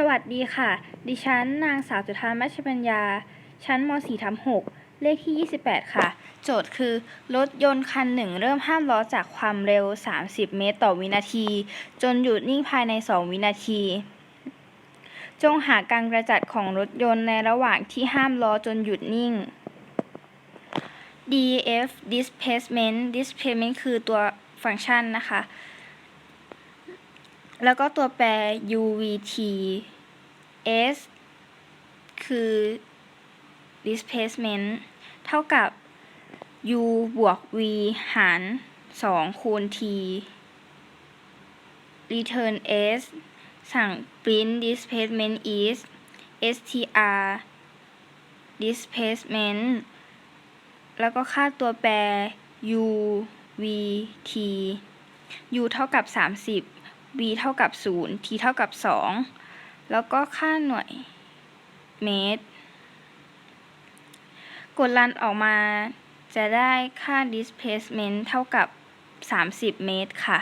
สวัสดีค่ะ ดิฉันนางสาวจุธามัชปัญญา ชั้นม .4 ทับ6เลขที่ 28 ค่ะ โจทย์คือ รถยนต์คันหนึ่งเริ่มห้ามล้อจากความเร็ว 30 เมตรต่อวินาที จนหยุดนิ่งภายใน 2 วินาที จงหาการกระจัดของรถยนต์ในระหว่างที่ห้ามล้อจนหยุดนิ่ง df displacement displacement คือตัวฟังก์ชันนะคะ แล้วก็ตัวแปร UVT S คือ displacement เท่ากับ U บวก V หาร 2 คูณ T return S สั่ง print displacement is str displacement แล้วก็ค่าตัวแปร u v t u เท่ากับ 30 b เท่ากับ 0 t เท่ากับ 2 แล้วก็ค่าหน่วยเมตร กดรันออกมาจะได้ค่า displacement เท่ากับ 30 เมตรค่ะ